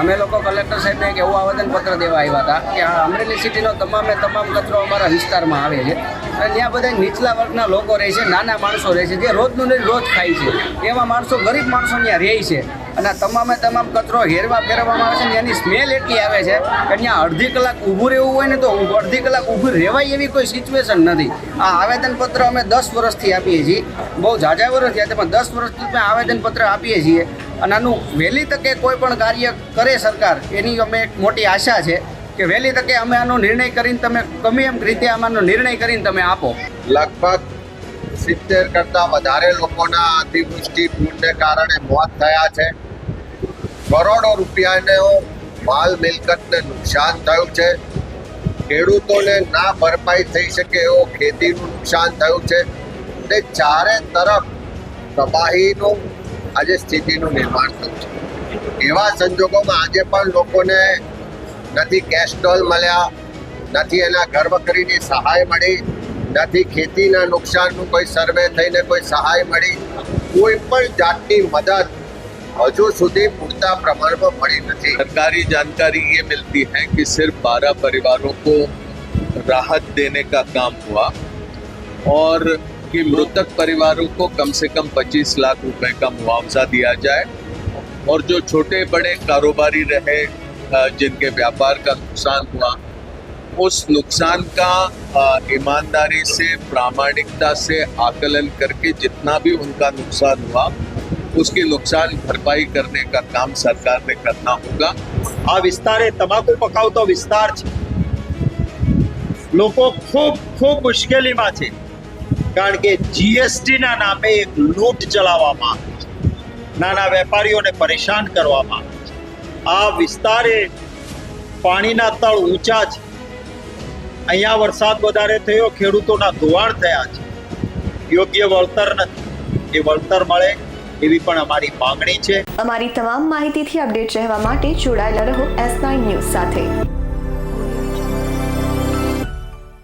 અમે લોકો કલેક્ટર સાહેબને એક એવું આવેદનપત્ર દેવા આવ્યા હતા કે આ અમરેલી સિટીનો તમામે તમામ કચરો અમારા વિસ્તારમાં આવે છે અને ત્યાં બધા નીચલા વર્ગના લોકો રહે છે, નાના માણસો રહે છે, જે રોજનું ને રોજ ખાય છે. એવા માણસો, ગરીબ માણસો ત્યાં રહે છે અને તમામે તમામ કચરો હેરવા ફેરવવામાં આવે છે ને એની સ્મેલ એટલી આવે છે કે ત્યાં અડધી કલાક ઊભું રહેવું હોય ને તો અડધી કલાક ઊભું રહેવાય એવી કોઈ સિચ્યુએશન નથી. આ આવેદનપત્ર અમે દસ વર્ષથી આપીએ છીએ. બહુ ઝાઝા વર્ષ થયા છે, પણ દસ વર્ષથી અમે આવેદનપત્ર આપીએ છીએ. અને આનું વહેલી તકે કોઈ પણ કાર્ય કરે સરકાર, એની અમે એક મોટી આશા છે કે વહેલી તકે અમે આનો નિર્ણય કરીને તમે ગમે એમ રીતે આમાંનો નિર્ણય કરીને તમે આપો. લગભગ સિત્તેર કરતાં વધારે લોકોના અતિવૃષ્ટિ પૂરને કારણે મોત થયા છે. કરોડો રૂપિયાનો માલ મિલકતને નુકસાન થયું છે. ખેડૂતોને ના ભરપાઈ થઈ શકે એવો ખેતીનું નુકસાન થયું છે. ને ચારે તરફ તબાહીનું આજે સ્થિતિનું નિર્માણ થયું છે એવા સંજોગોમાં આજે પણ લોકોને નથી કેશ ડોલ મળ્યા નથી એના ઘર વખરીની સહાય મળી નથી ખેતીના નુકસાનનું કોઈ સર્વે થઈને કોઈ સહાય મળી કોઈ પણ જાતની મદદ હજુ સુધી પૂરતા પ્રમાણમાં મળી નથી सरकारी जानकारी ये मिलती है कि सिर्फ 12 परिवारों को राहत देने का काम हुआ और कि मृतक परिवारों को कम से कम 25 लाख रुपए का मुआवजा दिया जाए और जो छोटे बड़े कारोबारी रहे अ, जिनके व्यापार का नुकसान हुआ उस नुकसान का अ, ईमानदारी से प्रामाणिकता से आकलन करके जितना भी उनका नुकसान हुआ उसकी नुकसान भरपाई करने का काम सरकार ने करना होगा આ વિસ્તાર એ તમાકુ પકાવતો વિસ્તાર છે લોકો ખૂબ ખૂબ મુશ્કેલીમાં છે કારણ કે જીએસટી ના નામે એક લૂંટ ચલાવવામાં આવે છે. નાના વેપારીઓને પરેશાન કરવામાં આવે છે. આ વિસ્તારે પાણીના તળ ઊંચા છે. અહીંયા વરસાદ વધારે થયો, ખેડૂતોના ધોવાણ થયા છે. યોગ્ય વળતર નથી. એ વળતર મળે એવી પણ અમારી માંગણી છે. અમારી તમામ માહિતીથી અપડેટ રહેવા માટે જોડાયેલા રહો એસ નાઇન ન્યૂઝ સાથે.